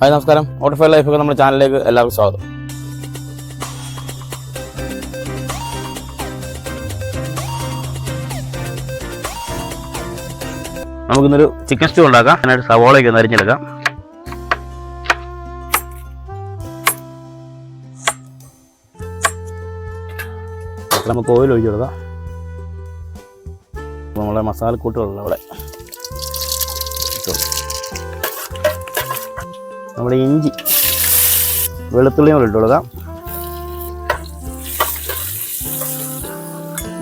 Hi നമസ്കാരം. ഓട്ടോഫൈ life നമ്മുടെ ചാനലിലേക്ക് എല്ലാവർക്കും സ്വാഗതം. നമുക്കിന്നൊരു ചിക്കൻ സ്റ്റൂ ഉണ്ടാക്കാം. അതിനായിട്ട് സവോളയൊക്കെ ഒന്ന് അരിഞ്ഞെടുക്കാം. നമുക്ക് ഓയിൽ ഒഴിച്ചെടുക്കാം കൊടുക്കാം. നമ്മളെ മസാലക്കൂട്ടുകളുള്ള അവിടെ. നമ്മുടെ ഇഞ്ചി വെളുത്തുള്ളിയും കൂടെ ഇട്ട് കൊടുക്കാം.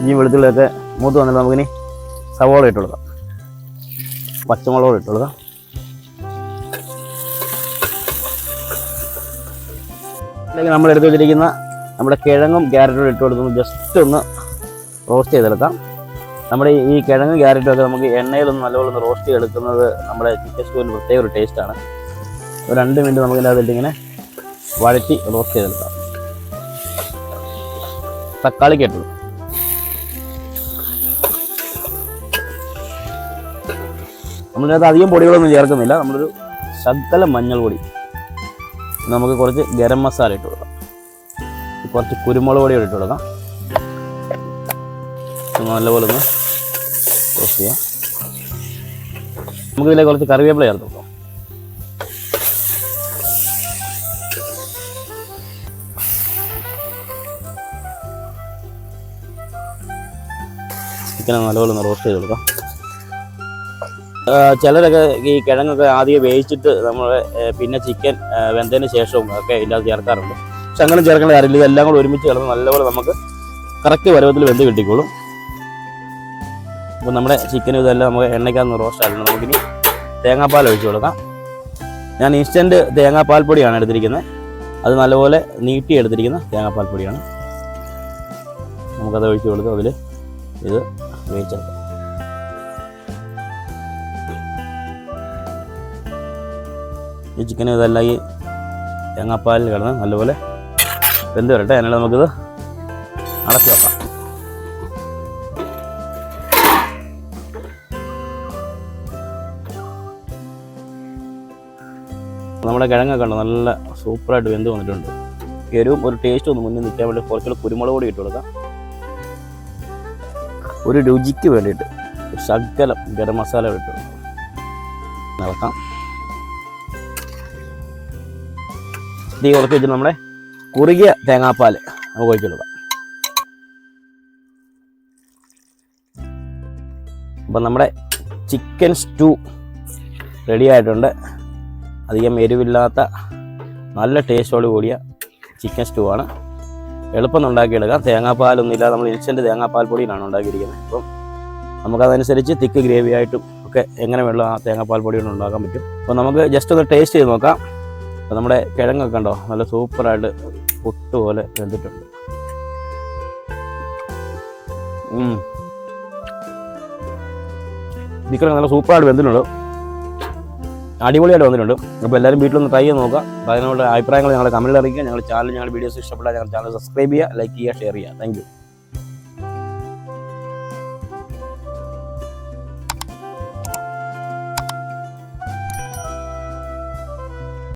ഇഞ്ചി വെളുത്തുള്ളിയൊക്കെ മൂത്ത് വന്നിട്ട് നമുക്കിനി സവോള ഇട്ട് കൊടുക്കാം. പച്ചമുളക് ഇട്ട് കൊടുക്കാം. അല്ലെങ്കിൽ നമ്മൾ എടുത്തു വെച്ചിരിക്കുന്ന നമ്മുടെ കിഴങ്ങും ക്യാരറ്റും ഇട്ട് കൊടുക്കുന്നു ജസ്റ്റ് ഒന്ന് റോസ്റ്റ് ചെയ്തെടുക്കാം. നമ്മുടെ ഈ കിഴങ്ങും ക്യാരറ്റും ഒക്കെ നമുക്ക് എണ്ണയിലൊന്ന് നല്ലപോലെ റോസ്റ്റ് ചെയ്തെടുക്കുന്നത് നമ്മുടെ ചിക്കൻ സ്റ്റൂവിന് പ്രത്യേക ഒരു ടേസ്റ്റാണ് ഒരു രണ്ട് മിനിറ്റ് നമുക്ക് ഇതിനകത്തിട്ട് ഇങ്ങനെ വഴറ്റി റോസ്റ്റ് ചെയ്തെടുക്കാം. തക്കാളി കേട്ടു നമ്മളിതിനകത്ത് അധികം പൊടികളൊന്നും ചേർക്കുന്നില്ല. നമ്മളൊരു ശക്തല മഞ്ഞൾ പൊടി. നമുക്ക് കുറച്ച് ഗരം മസാല ഇട്ട് കൊടുക്കാം. കുറച്ച് കുരുമുളക് പൊടി ഇട്ട് കൊടുക്കാം. നല്ലപോലെ ഒന്ന് റോസ്റ്റ് ചെയ്യാം. കുറച്ച് കറിവേപ്പില ചേർത്ത് കൊടുക്കാം. ചിക്കൻ നല്ലപോലെ ഒന്ന് റോസ്റ്റ് ചെയ്ത് കൊടുക്കാം ചിലരൊക്കെ ഈ കിഴങ്ങൊക്കെ ആദ്യം വേവിച്ചിട്ട് നമ്മൾ പിന്നെ ചിക്കൻ വെന്തതിന് ശേഷവും ഒക്കെ ഇതിനകത്ത് ചേർക്കാറുണ്ട്. പക്ഷെ അങ്ങനെ ചേർക്കേണ്ട കാര്യമില്ല. ഇതെല്ലാം കൂടെ ഒരുമിച്ച് കിടന്ന് നല്ലപോലെ നമുക്ക് കറക്റ്റ് പരുവത്തിൽ വെന്ത് കിട്ടിക്കോളും. അപ്പോൾ നമ്മുടെ ചിക്കനും ഇതെല്ലാം നമുക്ക് എണ്ണയ്ക്കകത്ത് റോസ്റ്റ് ആയിരുന്നു നമുക്കിനി തേങ്ങാപ്പാൽ ഒഴിച്ചു കൊടുക്കാം. ഞാൻ ഇൻസ്റ്റന്റ് തേങ്ങാപ്പാൽ പൊടിയാണ് എടുത്തിരിക്കുന്നത്. അത് നല്ലപോലെ നീട്ടി എടുത്തിരിക്കുന്ന തേങ്ങാപ്പാൽ പൊടിയാണ്. നമുക്കത് ഒഴിച്ചു കൊടുത്ത് അതിൽ ഇത് വേവിച്ചെടുക്കാം ഈ ചിക്കനും ഇതെല്ലാം ഈ തേങ്ങാപ്പാലിൽ കിടന്ന് നല്ലപോലെ വെന്ത് വരട്ടെ. അതിനുള്ള നമുക്കിത് അടച്ചു വെക്കാം. നമ്മുടെ കിഴങ്ങൊക്കെ ഉണ്ട് നല്ല സൂപ്പറായിട്ട് വെന്ത് വന്നിട്ടുണ്ട്. എരിവും ഒരു ടേസ്റ്റ് ഒന്ന് മുന്നിൽ നിൽക്കാൻ വേണ്ടി കുറച്ചുകൂടെ കുരുമുളക് പൊടി ഇട്ട് കൊടുക്കാം. ഒരു രുചിക്ക് വേണ്ടിയിട്ട് ശകലം ഗരം മസാല വിട്ടു നടക്കാം. തീ കുറച്ച് വെച്ചിട്ട് നമ്മുടെ കുറുകിയ തേങ്ങാപ്പാൽ നമുക്ക് ഒഴിച്ചു കൊടുക്കാം അപ്പം നമ്മുടെ ചിക്കൻ സ്റ്റൂ റെഡി ആയിട്ടുണ്ട്. അധികം എരിവില്ലാത്ത നല്ല ടേസ്റ്റോട് കൂടിയ ചിക്കൻ സ്റ്റൂ ആണ് എളുപ്പം ഉണ്ടാക്കിയെടുക്കാം തേങ്ങാപ്പാലൊന്നും ഇല്ലാതെ നമ്മൾ ഇൻസ്റ്റന്റ് തേങ്ങാപ്പാൽ പൊടിയിലാണ് ഉണ്ടാക്കിയിരിക്കുന്നത്. അപ്പം നമുക്കതനുസരിച്ച് തിക്ക് ഗ്രേവി ആയിട്ടും ഒക്കെ എങ്ങനെ വേണം ആ തേങ്ങാപ്പാൽ പൊടി കൊണ്ട് ഉണ്ടാക്കാൻ പറ്റും. അപ്പോൾ നമുക്ക് ജസ്റ്റ് ഒന്ന് ടേസ്റ്റ് ചെയ്ത് നോക്കാം. അപ്പോൾ നമ്മുടെ കിഴങ്ങൊക്കെ ഉണ്ടോ നല്ല സൂപ്പറായിട്ട് പൊട്ട് പോലെ വെന്തിട്ടുണ്ട്. ചിക്കൻ നല്ല സൂപ്പറായിട്ട് വെന്തിട്ടുണ്ട്. അടിപൊളിയായിട്ട് വന്നിട്ടുണ്ട്. അപ്പോൾ എല്ലാവരും വീട്ടിലൊന്ന് ട്രൈ ചെയ്ത് നോക്കുക. അപ്പോൾ അതിനുള്ള അഭിപ്രായങ്ങൾ ഞങ്ങളുടെ കമന്റിൽ അറിയിക്കുക. ഞങ്ങളുടെ ചാനൽ ഞങ്ങളുടെ വീഡിയോസ് ഇഷ്ടപ്പെട്ടാൽ ഞങ്ങളുടെ ചാനൽ സബ്സ്ക്രൈബ് ചെയ്യുക ലൈക്ക് ചെയ്യുക ഷെയർ ചെയ്യുക. താങ്ക്